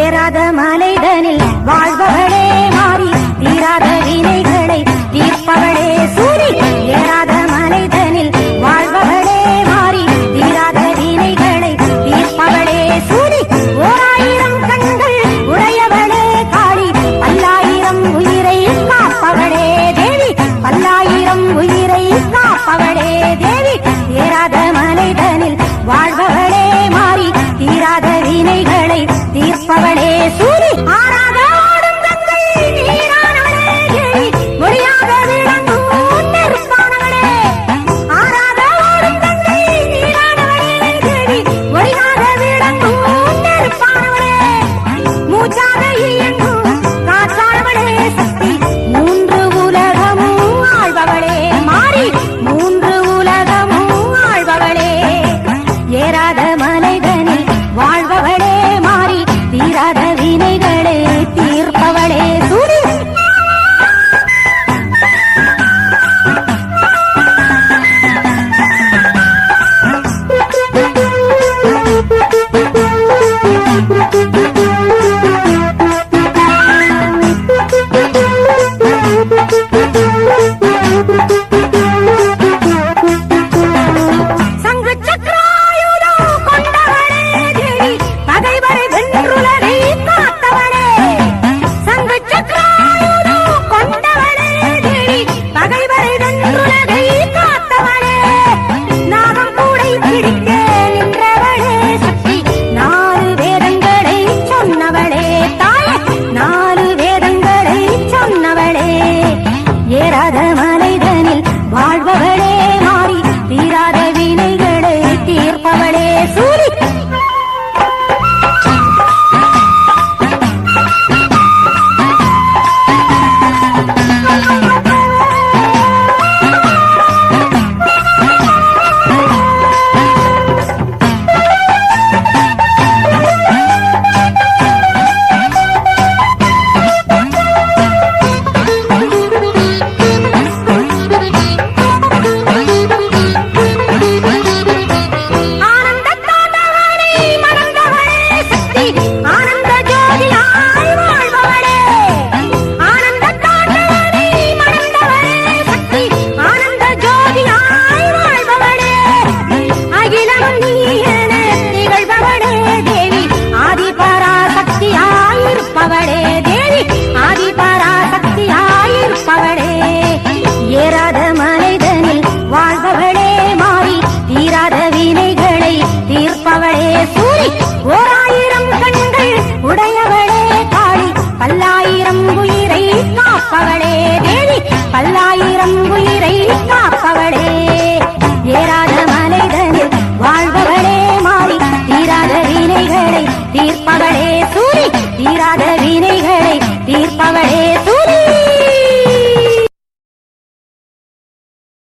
ஏறாத மலைதனில் வாழ்பவளே மாறி தீராத வினைகளை தீர்ப்பவளே சூரி. ஏறாத மலைதனில் வாழ்பவளே மாறி தீராத வினைகளை தீர்ப்பவளே சூரி. ஓராயிரம் கண்கள் உடையவளே காளி பல்லாயிரம் உயிரை காப்பவளே தேவி. பல்லாயிரம் உயிரை காப்பவளே தேவி. ஏறாத மலைதனில் தலைவனே வாழ்பவள் காப்பவளே தேவி பல்லாயிரம் உயிரை காப்பவளே. ஏறாத மலைதனில் வாழ்பவளே மாறி தீராத வினைகளை தீர்ப்பவளே சூரி தீராத வினைகளை தீர்ப்பவளே சூரி.